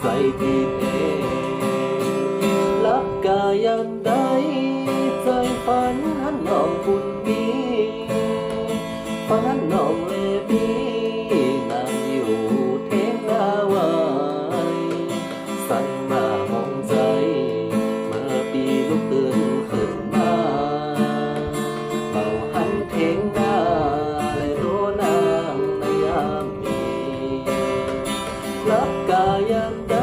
ใส่ผิดเองรักกายยามใดใจฝันหันน้องบุญปีฝันนั้นน้องเลบี รับกายอย่งใด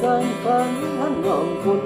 ทางฝันหันมองคน